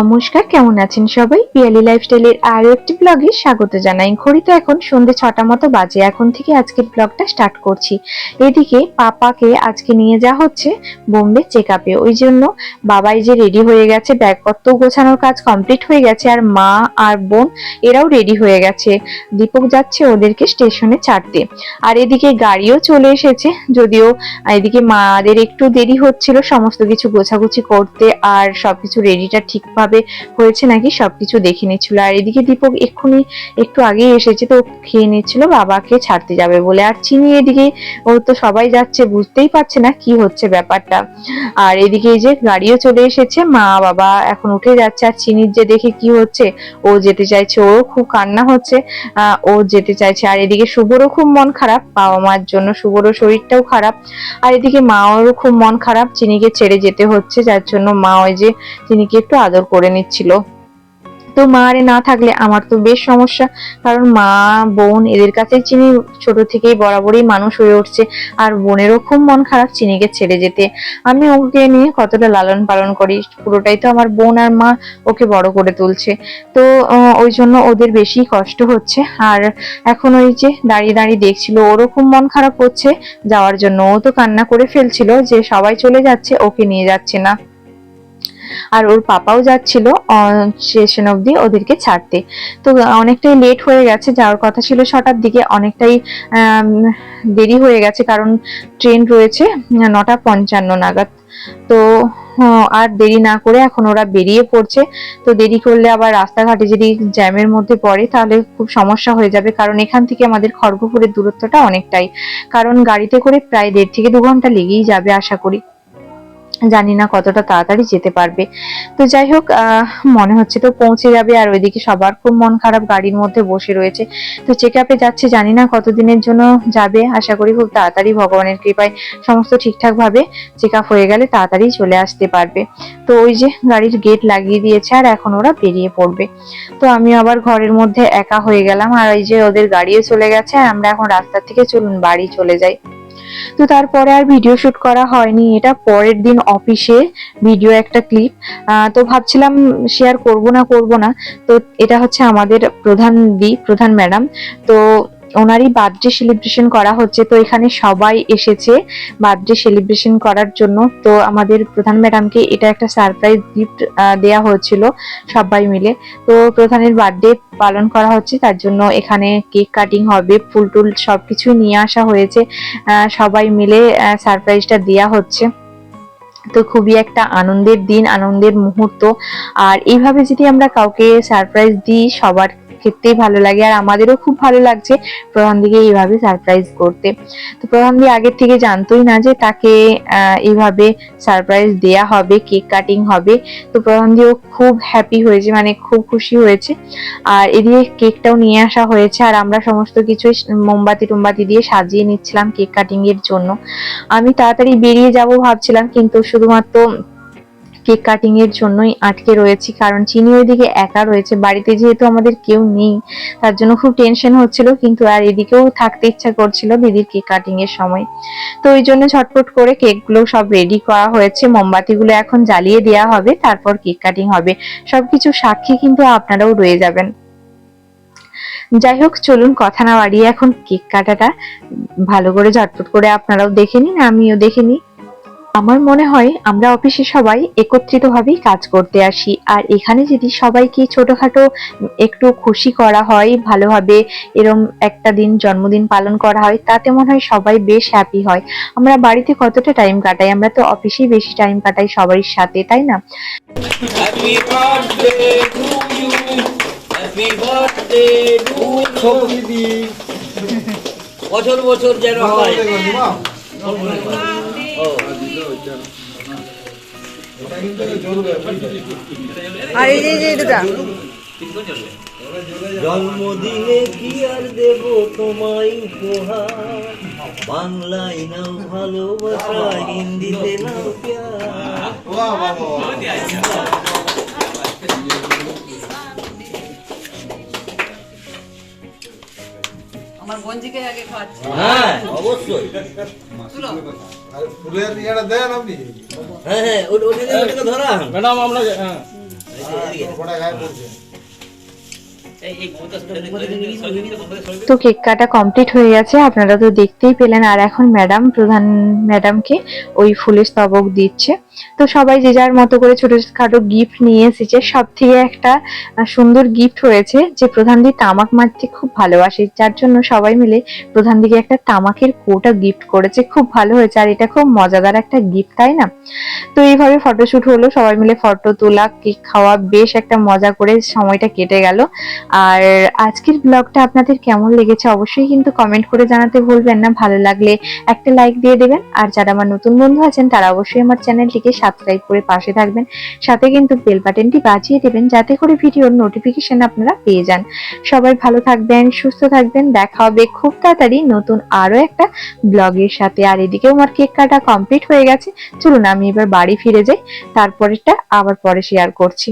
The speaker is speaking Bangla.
নমস্কার, কেমন আছেন সবাই? পিয়ালি লাইফস্টাইলের আরও একটি ব্লগে স্বাগত জানাই। ঘড়িতে এখন সন্ধে ছটা মতো বাজে, এখন থেকে আজকের ব্লগটা স্টার্ট করছি। এদিকে পাপাকে আজকে নিয়ে যাওয়া হচ্ছে বোম্বে চেক আপে ওই জন্য বাবাই যে রেডি হয়ে গেছে, ব্যাগপত্র গোছানোর কাজ কমপ্লিট হয়ে গেছে, আর মা আর বোন এরাও রেডি হয়ে গেছে। দীপক যাচ্ছে ওদেরকে স্টেশনে ছাড়তে। আর এদিকে গাড়িও চলে এসেছে, যদিও এদিকে মাদের একটু দেরি হচ্ছিল, সমস্ত কিছু গোছাগুছি করতে আর সবকিছু রেডিটা ঠিকভাবে হয়েছে নাকি সবকিছু দেখে নিচ্ছিল। আর এদিকে দীপক এক্ষুনি একটু আগে এসেছে তো খেয়ে নিচ্ছিল, বাবাকে ছাড়তে যাবে বলে। আর চিনি এদিকে, ও তো সবাই যাচ্ছে, বুঝতেই পারছে না কি হচ্ছে ব্যাপারটা। আর এদিকে যে গাড়িও চলে এসেছে, মা, বাবা এখন উঠে যাচ্ছে। আর চিনির যে দেখে কি হচ্ছে, ও যেতে চাইছে ওরও খুব কান্না হচ্ছে ও যেতে চাইছে। আর এদিকে শুভরও খুব মন খারাপ, বাবা মার জন্য শুভরও শরীরটাও খারাপ। আর এদিকে মাওরও খুব মন খারাপ, চিনিকে ছেড়ে যেতে হচ্ছে, যার জন্য মা ওই যে চিনিকে একটু আদর করে নিচ্ছিল। তো মা আরে না থাকলে আমার তো বেশ সমস্যা, কারণ মা, বোন এদের কাছে চিনি ছোট থেকেই বরাবরই মানুষ হয়ে উঠছে, আর বোনেরও খুব মন খারাপ চিনিকে ছেড়ে যেতে। আমি ওকে নিয়ে কতটা লালন পালন করি, পুরোটাই তো আমার বোন আর মা ওকে বড় করে তুলছে। তো ওই জন্য ওদের বেশি কষ্ট হচ্ছে। আর এখন ওই যে দাঁড়িয়ে দাঁড়িয়ে দেখছিল, ওরও খুব মন খারাপ হচ্ছে, যাওয়ার জন্য ও তো কান্না করে ফেলছিল যে সবাই চলে যাচ্ছে, ওকে নিয়ে যাচ্ছে না। আর ওর পাপাও যাচ্ছিল স্টেশন অবধি ওদেরকে ছাড়তে। তো অনেকটাই লেট হয়ে গেছে, যাওয়ার কথা ছিল ছটার দিকে, অনেকটাই দেরি হয়ে গেছে কারণ ট্রেন রয়েছে নটা পঞ্চান্ন নাগাদ। তো আর দেরি না করে এখন ওরা বেরিয়ে পড়ছে। তো দেরি করলে আবার রাস্তাঘাটে যদি জ্যামের মধ্যে পড়ে, তাহলে খুব সমস্যা হয়ে যাবে। কারণ এখান থেকে আমাদের খড়গপুরের দূরত্বটা অনেকটাই। কারণ গাড়িতে করে প্রায় দেড় থেকে দু ঘণ্টা লেগেই যাবে, আশা করি। জানি না কতটা তাড়াতাড়ি যেতে পারবে। তো যাই হোক মনে হচ্ছে তো পৌঁছে যাবে আর ওইদিকে সবার খুব মন খারাপ গাড়ির মধ্যে বসে রয়েছে। তো চেক আপে যাচ্ছে জানি না কতদিনের জন্য যাবে। আশা করি খুব তাড়াতাড়ি ভগবানের কৃপায় সমস্ত ঠিকঠাক ভাবে চেক আপ হয়ে গেলে তাড়াতাড়ি চলে আসতে পারবে। তো ওই যে গাড়ির গেট লাগিয়ে দিয়েছে আর এখন ওরা বেরিয়ে পড়বে। তো আমি আবার ঘরের মধ্যে একা হয়ে গেলাম আর ওই যে ওদের গাড়িও চলে গেছে। আর আমরা এখন রাস্তা থেকে চলুন বাড়ি চলে যাই। তো তারপরে আর ভিডিও শুট করা হয়নি, এটা পরের দিন অফিসে ভিডিও একটা ক্লিপ তো ভাবছিলাম শেয়ার করব না করব না, তো এটা হচ্ছে আমাদের প্রধান দি প্রধান ম্যাডাম তো ওনারই বার্থডে সেলিব্রেশন করা হচ্ছে, তো এখানে সবাই এসেছে বার্থডে সেলিব্রেশন করার জন্য। তো আমাদের প্রধান ম্যাডামকে এটা একটা সারপ্রাইজ গিফট দেয়া হয়েছিল সবাই মিলে। তো প্রধানের বার্থডে পালন করা হচ্ছে, তার জন্য এখানে কেক কাটিং হবে, ফুল টুল সবকিছুই নিয়ে আসা হয়েছে। সবাই মিলে সারপ্রাইজটা দেয়া হচ্ছে। তো খুবই একটা আনন্দের দিন, আনন্দের মুহূর্ত। আর এইভাবে যদি আমরা কাউকে সারপ্রাইজ দিই, সবার ক্ষেত্রেই ভালো লাগে আর আমাদেরও খুব ভালো লাগছে প্রধান দিকে এইভাবে সারপ্রাইজ করতে। তো প্রধান দি আগের থেকে জানতোই না যে তাকে এইভাবে সারপ্রাইজ দেয়া হবে কেক কাটিং হবে। তো প্রধান দিও খুব হ্যাপি হয়েছে মানে খুব খুশি হয়েছে। আর এদিকে কেকটাও নিয়ে আসা হয়েছে আর আমরা সমস্ত কিছু মোমবাতি টোমবাতি দিয়ে সাজিয়ে নিচ্ছিলাম কেক কাটিং এর জন্য। আমি তাড়াতাড়ি বেরিয়ে যাব ভাবছিলাম, কিন্তু শুধুমাত্র কেক কাটিং এর জন্যই আটকে রয়েছি, কারণ চিনি ওইদিকে একা রয়েছে, বাড়িতে যেহেতু আমাদের কেউ নেই, তার জন্য খুব টেনশন হচ্ছিল, কিন্তু আর এদিকেও থাকতে ইচ্ছা করছিল দিদির কেক কাটিং এর সময়। তো ওই জন্য ঝটপট করে কেকগুলো সব রেডি করা হয়েছে, মোমবাতিগুলো এখন জ্বালিয়ে দেওয়া হবে, তারপর কেক কাটিং হবে। সবকিছু সাক্ষী কিন্তু আপনারাও রয়ে যাবেন। যাই হোক, চলুন কথা না বাড়িয়ে এখন কেক কাটাটা ভালো করে ঝটপট করে আপনারাও দেখে নিন, আমিও দেখে নিই। আমার মনে হয় আমরা অফিসে সবাই একত্রিত ভাবেই কাজ করতে আসি। আর এখানে যদি সবাইকে ছোটখাটো একটু খুশি করা হয় ভালোভাবে এরম একটা দিন জন্মদিন পালন করা হয় তাতে মনে হয় সবাই বেশ হ্যাপি হয়। আমরা বাড়িতে কতটা টাইম কাটাই? আমরা তো অফিসেই বেশি টাইম কাটাই সবার সাথে তাই না. বছর বছর যেন হয়। আর এই যে দুটা জন্মদিনে কি আর দেব তোমায় উপহার? বাংলায় নাও ভালোবাসা হিন্দিতে নাও প্যার। আমার গঞ্জিকে আগে খাওয়াচ্ছি। হ্যাঁ। অবশ্যই। আর ফুলের ইয়েটা দেন আপনি। হ্যাঁ হ্যাঁ ওটা- ধরা ম্যাডাম আমরা হ্যাঁ। তো কেক কাটা কমপ্লিট হয়ে গেছে আপনারা তো দেখতেই পেলেন। আর এখন ম্যাডাম প্রধান ম্যাডামকে ওই ফুলের স্তবক দিচ্ছে। তো সবাই যে যার মতো করে ছোট খাটো গিফট নিয়ে এসেছে সব থেকে একটা সুন্দর গিফট হয়েছে যে প্রধান প্রধানদি তামাক মারতে খুব ভালোবাসে। যার জন্য সবাই মিলে প্রধানদিকে একটা তামাকের কোটা গিফট করেছে। খুব ভালো হয়েছে। আর এটা খুব মজাদার একটা গিফট তাই না? তো এইভাবে ফটোশ্যুট হলো। সবাই মিলে ফটো তোলা কেক খাওয়া বেশ একটা মজা করে সময়টা কেটে গেল। আর আজকের ব্লগটা আপনাদের কেমন লেগেছে অবশ্যই কিন্তু কমেন্ট করে জানাতে ভুলবেন না। ভালো লাগলে একটা লাইক দিয়ে দেবেন। আর যারা আমার নতুন বন্ধু আছেন, তারা অবশ্যই আমার চ্যানেলটিকে সাবস্ক্রাইব করে পাশে থাকবেন। সাথে কিন্তু বেল বাটনটি বাজিয়ে দেবেন যাতে করে ভিডিওর নোটিফিকেশন আপনারা পেয়ে যান। সবাই ভালো থাকবেন, সুস্থ থাকবেন। দেখা হবে খুব তাড়াতাড়ি নতুন আরও একটা ব্লগের সাথে। আর এদিকেও আমার কেক কাটা কমপ্লিট হয়ে গেছে। চলুন আমি এবার বাড়ি ফিরে যাই। তারপরেরটা আবার পরে শেয়ার করছি।